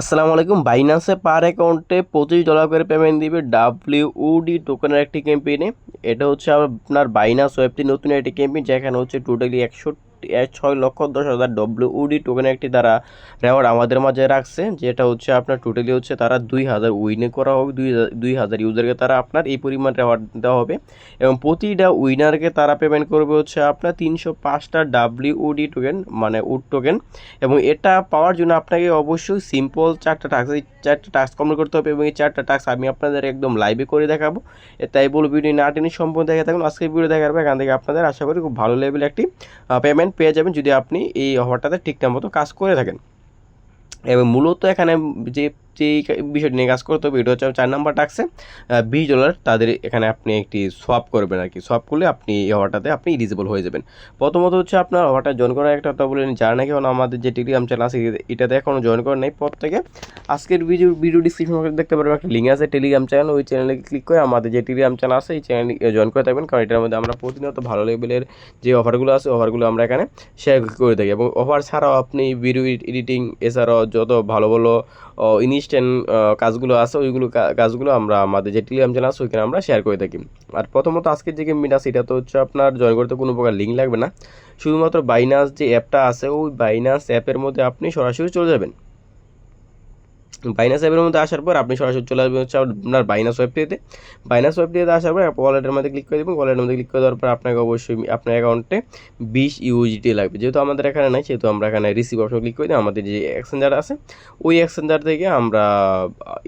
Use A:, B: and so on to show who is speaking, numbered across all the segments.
A: আসসালামু আলাইকুম। বাইনান্সে পার অ্যাকাউন্টে পঁচিশ ডলার করে পেমেন্ট দিবে ডাব্লিউডি টোকেনের একটি ক্যাম্পেইনে এটা হচ্ছে আপনার বাইনান্স ওয়েবটি নতুন একটি ক্যাম্পেইন যেখানে হচ্ছে টোটালি একশো ছয় লক্ষ দশ হাজার ডব্লিউডি টোকেন একটি তারা রেওয়ার্ড আমাদের মাঝে রাখছে, যেটা হচ্ছে আপনার টোটালি হচ্ছে তারা দুই হাজার উইনে করা হবে, দুই হাজার দুই হাজার ইউজারকে তারা আপনার এই পরিমাণ রেওয়ার্ড দেওয়া হবে। এবং প্রতিটা উইনারকে তারা পেমেন্ট করবে হচ্ছে আপনার তিনশো পাঁচটা ডাব্লিউডি টোকেন মানে উড টোকেন এবং এটা পাওয়ার জন্য আপনাকে অবশ্যই সিম্পল চারটা টাস্ক এই চারটা টাস্ক কমপ্লিট করতে হবে এবং এই চারটা টাস্ক আমি আপনাদের একদম লাইভে করে দেখাবো। তাই বলব, ভিডিও না টেনে সম্পূর্ণ দেখে থাকুন। আজকে ভিডিও দেখার এখান থেকে আপনাদের আশা করি খুব ভালো লেভেল একটি পেমেন্ট পেয়ে যাবেন যদি আপনি এই অফারটাতে ঠিকঠাক মতো কাজ করে থাকেন। এবং মূলত এখানে যে যে বিষয়টি নিয়ে কাজ করতে হবে, এটা হচ্ছে চার নাম্বার টাক্সে বিশ ডলার তাদের এখানে আপনি একটি সোয়াপ করবেন আর কি। সোয়াপ করলে আপনি এই অফারটাতে আপনি ইলিজিবল হয়ে যাবেন। প্রথমত হচ্ছে আপনার অফারটা জয়েন করার একটা কথা বলে যারা নাকি আমাদের যে টেলিগ্রাম চ্যানেল আছে এটাতে এখনও জয়েন করেন নাই প্রত্যেকে। আজকের ভিডিও ভিডিও ডিসক্রিপশন বক্সে দেখতে পারবেন একটা লিঙ্ক আছে টেলিগ্রাম চ্যানেল ওই চ্যানেলে ক্লিক করে আমাদের যে টেলিগ্রাম চ্যানেল আছে, এই চ্যানেল জয়েন করে থাকবেন। কারণ এটার মধ্যে আমরা প্রতিনিয়ত ভালো লেভেলের যে অফারগুলো আছে অফারগুলো আমরা এখানে শেয়ার করে থাকি। এবং অফার ছাড়াও আপনি ভিডিও এডিটিং এছাড়াও যত ভালো ভালো ইনস্ট্যান্ট কাজগুলো আছে, ওইগুলো কাজগুলো আমরা আমাদের যে টেলিগ্রাম চ্যানেল আছে, ওইখানে আমরা শেয়ার করে থাকি। আর প্রথমত আজকের যে গেমটা আছে, এটা তো হচ্ছে আপনার জয়েন করতে কোনো প্রকার লিঙ্ক লাগবে না। শুধুমাত্র বাইনাস যে অ্যাপটা আছে, ওই বাইনাস অ্যাপের মধ্যে আপনি সরাসরি চলে যাবেন। বাইনাস অ্যাপের মধ্যে আসার পর আপনি সরাসরি চলে আসবেন হচ্ছে আপনার বাইনাস ওয়েবটিতে বাইনাস ওয়েবটিতে আসার পর ওয়ালেটের মধ্যে ক্লিক করে দেবেন। ওয়ালেটের মধ্যে ক্লিক করে দেওয়ার পর আপনাকে অবশ্যই আপনার অ্যাকাউন্টে বিশ ইউজিটি লাগবে। যেহেতু আমাদের এখানে নাই, সেহেতু আমরা এখানে রিসিভ অপশন ক্লিক করে দিই। আমাদের যে এক্সচেঞ্জার আছে, ওই এক্সচেঞ্জার থেকে আমরা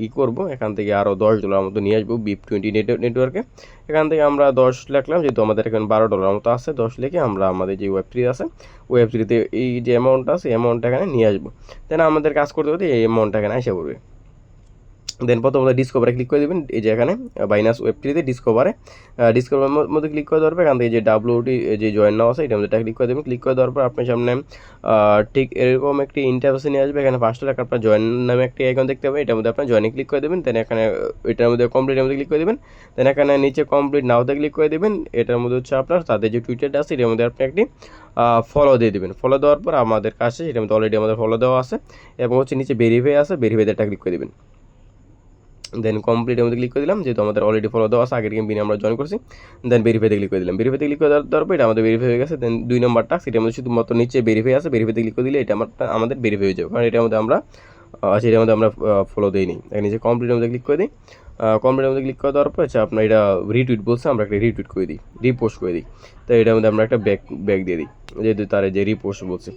A: ই করব। এখান থেকে আরও দশ ডলার মতো নিয়ে আসব বিপ টোয়েন্টি নেটওয়ার্কে এখান থেকে আমরা দশ লিখলাম, যেহেতু আমাদের এখানে বারো ডলার মতো আছে, দশ লেখে আমরা আমাদের যে ওয়েব থ্রি আছে ওয়েব থ্রিতে এই যে অ্যামাউন্টটা আছে অ্যামাউন্টটা এখানে নিয়ে আসব। তাহলে আমাদের কাজ করতে করতে এই অ্যামাউন্টটা এখানে এসে পড়বে। দেন প্রথমত ডিসকভারে ক্লিক করে দেবেন, এই যে এখানে বাইনাস ওয়েব থ্রিতে ডিসকভারে ডিসকভারের মধ্যে ক্লিক করে দেওয়ার পর এখান থেকে যে ডাব্লিউটি যে জয়েন নাও আছে, এটা মধ্যে ক্লিক করে দেবেন। ক্লিক করে দেওয়ার পর আপনার সামনে ঠিক এরকম একটি ইন্টারভেসে নিয়ে আসবে। এখানে পাঁচটা টাকা আপনার জয়েন নামে একটি আইকন দেখতে পাবেন। এটার মধ্যে আপনার জয়েনে ক্লিক করে দেবেন। দেন এখানে, এটার মধ্যে কমপ্লিটের মধ্যে ক্লিক করে দেবেন। দেন এখানে নিচে কমপ্লিট নাওতে ক্লিক করে দেবেন। এটার মধ্যে হচ্ছে আপনার, তাদের যে টুইটারটা আছে, এটার মধ্যে আপনি একটি ফলো দিয়ে দেবেন। ফলো দেওয়ার পর আমাদের কাছে, এটার মধ্যে অলরেডি আমাদের ফলো দেওয়া আছে এবং হচ্ছে নিচে ভেরিফাই আছে ভেরিফাইটা ক্লিক করে দেবেন। দেন কমপ্লিটের মধ্যে ক্লিক করে দিলাম, যেহেতু আমাদের অলরেডি ফলো দেওয়া আছে, আগের গেম আমরা জয়েন করছি। দেন ভেরিফাইতে ক্লিক করে দিলাম। ভেরিফাইতে ক্লিক করে দেওয়ার পর এটা আমাদের ভেরিফাই হয়ে গেছে। দেন দুই নম্বরটা সেটার মধ্যে শুধুমাত্র নিচে ভেরিফাই আছে ভেরিফাইতে ক্লিক করে দিলে এটা আমার, আমাদের ভেরিফাই হয়ে যাবে। কারণ এটার মধ্যে আমরা সেটার মধ্যে আমরা ফলো দিই নি নিচে কমপ্লিটের মধ্যে ক্লিক করে দিই। কমপ্লিটের মধ্যে ক্লিক করে দেওয়ার পর আচ্ছা আপনার এটা রিটুইট বলছে, আমরা একটা রিটুইট করে দিই রিপোস্ট করে দিই। তো এটার মধ্যে আমরা একটা ব্যাক ব্যাক দিয়ে দিই, যেহেতু তার যে রিপোস্ট বলছে।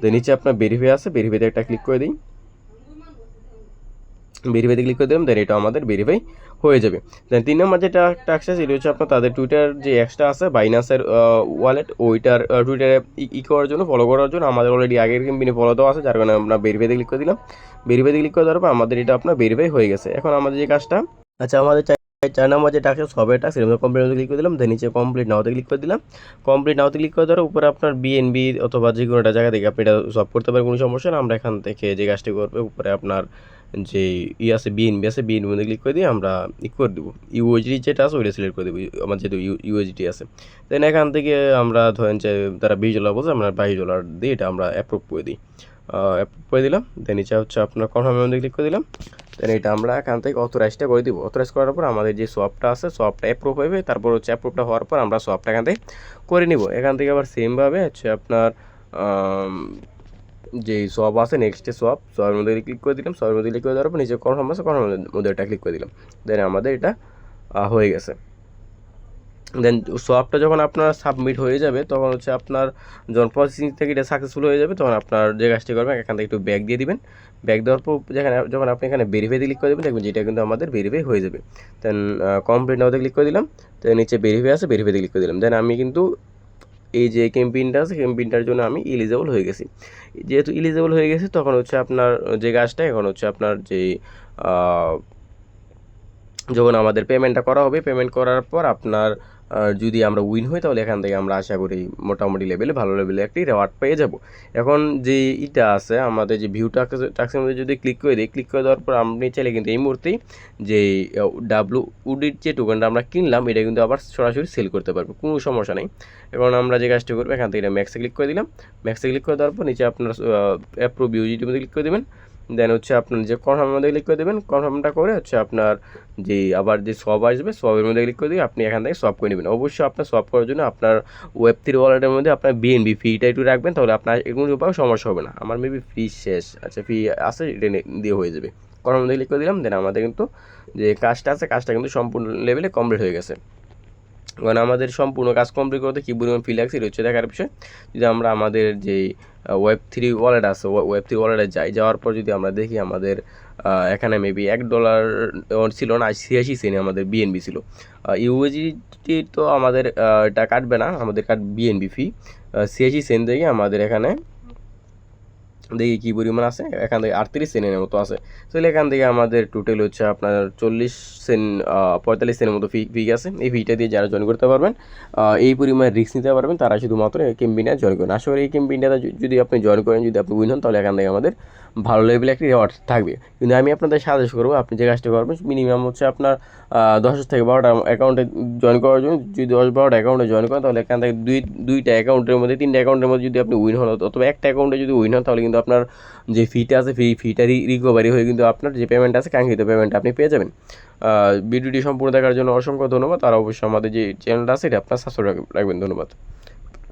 A: তো নিচে আপনার ভেরিফাই আছে ভেরিফাইতে একটা ক্লিক করে দিই। ভেরিফাইতে ক্লিক করে দিলাম দেন এটা আমাদের ভেরিফাই হয়ে যাবে। দেন তিন নম্বর যেটা টাক্স আছে এটা হচ্ছে আপনার তাদের টুইটার যে অ্যাক্সটা আছে বাইনাসের ওয়ালেট ওইটার টুইটারে ই করার জন্য ফলো করার জন্য আমাদের অলরেডি আগের ক্যাম্পেইনে ফলো দেওয়া আছে, যার কারণে আমরা ভেরিফাইতে ক্লিক করে দিলাম। ভেরিফাইতে ক্লিক করে দেওয়ার পর আমাদের এটা আপনার ভেরিফাই হয়ে গেছে। এখন আমাদের যে কাজটা আচ্ছা আমাদের চার নম্বর যে টাকা সবে টাক্স এর কমপ্লিট ক্লিক করে দিলাম দেন নিচে কমপ্লিট নাওতে ক্লিক করে দিলাম। কমপ্লিট নাওতে ক্লিক করে দেওয়ার উপরে আপনার বিএনবি অথবা যে কোনো একটা জায়গা থেকে আপনি এটা সলভ করতে পারেন, কোনো সমস্যা না আমরা এখান থেকে যে কাজটি করবে, উপরে আপনার যে ই আছে বিএনবি আছে বিএনবি মধ্যে ক্লিক করে দিয়ে আমরা ই করে দেবো। ইউএসডি যেটা আছে ওইটা সিলেক্ট করে দেবো। আমার যেহেতু ইউএইচডি আছে। দেন এখান থেকে আমরা ধরেন যে তারা বিশ ডলার বলছে, আমরা বাইশ ডলার দিয়ে এটা আমরা অ্যাপ্রুভ করে দিই। অ্যাপ্রুভ করে দিলাম। দেন এটা হচ্ছে আপনার কনফার্মের মধ্যে ক্লিক করে দিলাম। দেন এটা আমরা এখান থেকে অথরাইজটা করে দিব। অথরাইজ করার পর আমাদের যে সফটটা আছে সফটটা অ্যাপ্রুভ হবে। তারপর হচ্ছে অ্যাপ্রুভটা হওয়ার পর আমরা সফটটা এখান থেকে করে নিব। এখান থেকে আবার সেমভাবে হচ্ছে আপনার যে সব আছে নেক্সটে সব সবের মধ্যে ক্লিক করে দিলাম সবের মধ্যে ক্লিক করে দেওয়ার পর নিচে কনফার্ম আছে কনফার্মের মধ্যে এটা ক্লিক করে দিলাম। দেন আমাদের এটা হয়ে গেছে। দেন সবটা যখন আপনার সাবমিট হয়ে যাবে, তখন হচ্ছে আপনার যখন প্রসেসিং থেকে এটা সাকসেসফুল হয়ে যাবে, তখন আপনার যে কাজটি করবেন, এখান থেকে একটু ব্যাক দিয়ে দিবেন। ব্যাক দেওয়ার পর যেখানে যখন আপনি এখানে ভেরিফাইতে ক্লিক করে দেবেন, দেখবেন যেটা কিন্তু আমাদের ভেরিফাই হয়ে যাবে। দেন কমপ্লিট নাওতে ক্লিক করে দিলাম। দেন নিচে ভেরিফাই আছে ভেরিফাইতে ক্লিক করে দিলাম। দেন আমি কিন্তু এই যে ক্যাম্পিনটা আছে ক্যাম্পিনটার জন্য আমি ইলিজেবল হয়ে গেছি। যেহেতু ইলিজেবল হয়ে গেছি, তখন হচ্ছে আপনার যে গাছটা, এখন হচ্ছে আপনার যে যখন আমাদের পেমেন্টটা করা হবে পেমেন্ট করার পর আপনার যদি আমরা উইন হই, তাহলে এখান থেকে আমরা আশা করি মোটামুটি লেভেলে ভালো লেভেলে একটি রেওয়ার্ড পেয়ে যাব। এখন যে ইটা আছে, আমাদের যে ভিউ টাক্স মধ্যে যদি ক্লিক করে দিই ক্লিক করে দেওয়ার পর আপনি চাইলে কিন্তু এই মুহূর্তেই যে ডাব্লু উডির যে টোকেনটা আমরা কিনলাম, এটা কিন্তু আবার সরাসরি সেল করতে পারব, কোনো সমস্যা নেই। এখন আমরা যে কাজটা করব, এখান থেকে ম্যাক্সে ক্লিক করে দিলাম। ম্যাক্সে ক্লিক করে দেওয়ার পর নিচে আপনার অ্যাপ্রুভ ইউজিটির মধ্যে ক্লিক করে দেবেন। দেন হচ্ছে আপনার যে কনফার্মের মধ্যে ক্লিক করে দেবেন কনফার্মটা করে হচ্ছে আপনার যে আবার যে সব আসবে সবের মধ্যে ক্লিক করে দিয়ে আপনি এখান থেকে সব করে নেবেন। অবশ্যই আপনার সব করার জন্য আপনার ওয়েব থ্রি ওয়ালেটের মধ্যে আপনার বিএনবি ফিটা একটু রাখবেন, তাহলে আপনার এরকম উপায় সমস্যা হবে না। আমার মেবি ফি শেষ আচ্ছা ফি আছে এটা দিয়ে হয়ে যাবে। কনফার্ম মধ্যে ক্লিক করে দিলাম দেন আমাদের কিন্তু যে কাজটা আছে, কাজটা কিন্তু সম্পূর্ণ লেভেলে কমপ্লিট হয়ে গেছে। কারণ আমাদের সম্পূর্ণ কাজ কমপ্লিট করতে কী পরিমাণ ফি লাগছে এটা হচ্ছে দেখার বিষয়। যদি আমরা আমাদের যে ওয়েব থ্রি ওয়ালেট আছে ওয়েব থ্রি ওয়ালেটে যাই, যাওয়ার পর যদি আমরা দেখি আমাদের এখানে মেবি এক ডলার ছিল না ছিয়াশি সেনে আমাদের বিএনবি ছিল। ইউএসিটি তো আমাদের এটা কাটবে না, আমাদের কাট বিএনবি ফি ছিয়াশি সেন থেকে আমাদের এখানে দেখি কী পরিমাণ আছে, এখান থেকে আটত্রিশ সেন্টের মতো আছে। তাহলে এখান থেকে আমাদের টোটাল হচ্ছে আপনার চল্লিশ সেন পঁয়তাল্লিশ সেনের মতো ফি ফি আছে। এই ফিটা দিয়ে যারা জয়েন করতে পারবেন এই পরিমাণ রিস্ক নিতে পারবেন, তারা শুধুমাত্র এই ক্যাম্পেইনে জয়েন করেন করি এই ক্যাম্পেইনটাতে যদি আপনি জয়েন করেন, যদি আপনি উইন হন, তাহলে এখান থেকে আমাদের ভালো লেভেলে একটি রেওয়ার্ড থাকবে। কিন্তু আমি আপনাদের সাজেস্ট করব, আপনি যে কাজটা করবেন মিনিমাম হচ্ছে আপনার দশ থেকে বারোটা অ্যাকাউন্টে জয়েন করার জন্য, যদি দশ বারোটা অ্যাকাউন্টে জয়েন করেন, তাহলে এখান থেকে দুই, দুইটা অ্যাকাউন্টের মধ্যে, তিনটা অ্যাকাউন্টের মধ্যে যদি আপনি উইন হন, অথবা একটা অ্যাকাউন্টে যদি উইন হন, তাহলে কিন্তু আপনার যে ফিটা আছে ফি ফিটা রিকভারি হয়ে কিন্তু আপনার যে পেমেন্ট আছে, কাঙ্ক্ষিত পেমেন্ট আপনি পেয়ে যাবেন। ভিডিওটি সম্পূর্ণ দেখার জন্য অসংখ্য ধন্যবাদ। আর অবশ্যই আমাদের যে চ্যানেলটা আছে, এটা আপনার সাবস্ক্রাইব রাখবেন। ধন্যবাদ।